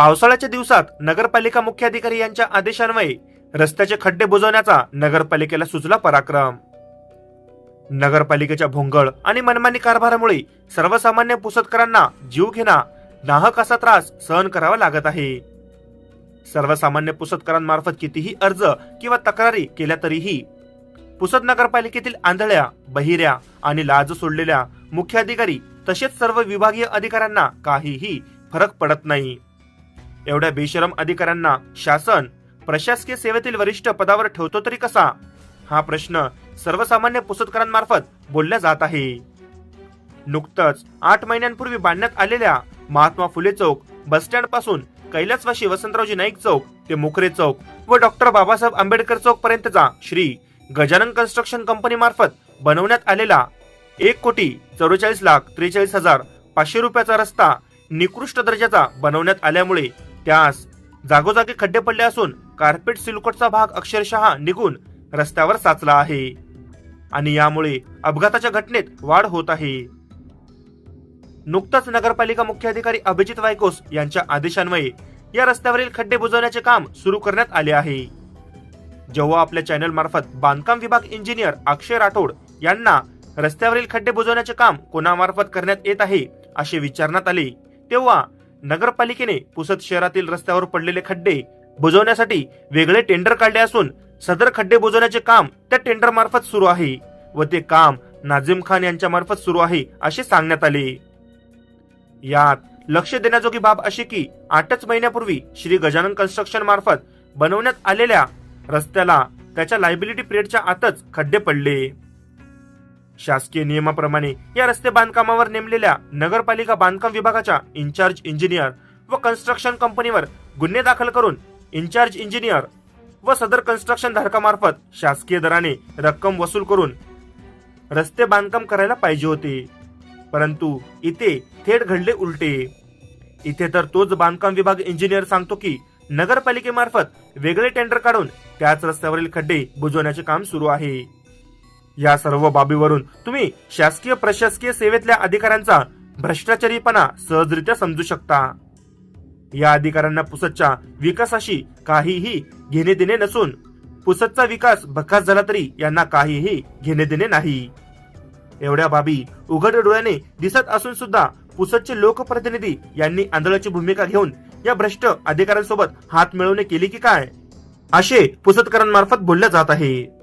पावसाळ्याच्या दिवसात नगरपालिका मुख्याधिकारी यांच्या आदेशान्वये रस्त्याचे खड्डे बुजवण्याचा नगरपालिकेला सुचला पराक्रम. नगरपालिकेच्या भोंगळ आणि मनमानी कारभारामुळे सर्वसामान्य पुसतकरांना जीव घेणा नाहक असा त्रास सहन करावा लागत आहे. सर्वसामान्य पुसतकरांमार्फत कितीही अर्ज किंवा तक्रारी केल्या तरीही पुसद नगरपालिकेतील आंधळ्या बहिऱ्या आणि लाज सोडलेल्या मुख्याधिकारी तसेच सर्व विभागीय अधिकाऱ्यांना काहीही फरक पडत नाही. एवढ्या बेशरम अधिकाऱ्यांना शासन प्रशासकीय सेवेतील वरिष्ठ पदावर ठेवतो तरी कसा? हा प्रश्न सर्वसामान्य पुसदकरांमार्फत बोलला जात आहे. नुकतंच आठ महिन्यांपूर्वी बांधण्यात आलेल्या महात्मा फुले चौक बसस्टँडपासून कैलासवाशी वसंतरावजी नाईक चौक ते मुखरे चौक व डॉक्टर बाबासाहेब आंबेडकर चौक पर्यंतचा श्री गजानन कन्स्ट्रक्शन कंपनी मार्फत बनवण्यात आलेला एक कोटी चौवेचाळीस लाख त्रेचाळीस हजार पाचशे रुपयाचा रस्ता निकृष्ट दर्जाचा बनवण्यात आल्यामुळे त्यास जागोजागी खड्डे पडले असून कार्पेट सिलकोटचा भाग अक्षरशः निघून रस्त्यावर साचला आहे. आणि यामुळे अपघाताच्या घटनेत वाढ होत आहे. नुकताच नगरपालिका मुख्याधिकारी अभिजित वायकोस यांच्या आदेशान्वये या रस्त्यावरील खड्डे बुजवण्याचे काम सुरू करण्यात आले आहे. जेव्हा आपल्या चॅनल मार्फत बांधकाम विभाग इंजिनियर अक्षय राठोड यांना रस्त्यावरील खड्डे बुजवण्याचे काम कोणामार्फत करण्यात येत आहे असे विचारण्यात आले तेव्हा नगरपालिकेने पुसद शहरातील रस्त्यावर पडलेले खड्डे बुजवण्यासाठी वेगळे टेंडर काढले असून सदर खड्डे बुजवण्याचे काम त्या टेंडर मार्फत सुरू आहे व ते काम नाझिम खान यांच्या मार्फत सुरू आहे असे सांगण्यात आले. यात लक्ष देण्याजोगी बाब अशी की आठच महिन्यापूर्वी श्री गजानन कन्स्ट्रक्शन मार्फत बनवण्यात आलेल्या रस्त्याला त्याच्या लायबिलिटी पिरियडच्या आतच खड्डे पडले. शासकीय नियमाप्रमाणे या रस्ते बांधकामावर नेमलेल्या नगरपालिका बांधकाम विभागाच्या इन्चार्ज इंजिनियर व कन्स्ट्रक्शन कंपनीवर गुन्हे दाखल करून इन्चार्ज इंजिनियर व सदर कन्स्ट्रक्शन धारकामार्फत शासकीय दराने रक्कम वसूल करून रस्ते बांधकाम करायला पाहिजे होते. परंतु इथे थेट घडले उलटे. इथे तर तोच बांधकाम विभाग इंजिनियर सांगतो की नगरपालिकेमार्फत वेगळे टेंडर काढून त्याच रस्त्यावरील खड्डे बुजवण्याचे काम सुरू आहे. या सर्व बाबीवरून तुम्ही शासकीय प्रशासकीय सेवेतल्या अधिकाऱ्यांचा भ्रष्टाचारीपणा सहजरित्या समजू शकता. या अधिकाऱ्यांना पुसदच्या विकासाशी काहीही घेणे देणे नसून पुसदचा विकास भकास झाला तरी यांना काहीही घेणे देणे नाही. एवढ्या बाबी उघड डोळ्याने दिसत असून सुद्धा पुसदचे लोकप्रतिनिधी यांनी आंदोलनाची भूमिका घेऊन या भ्रष्ट अधिकाऱ्यांसोबत हात मिळवणे केली की काय? असे पुसदकरांमार्फत बोलले जात आहे.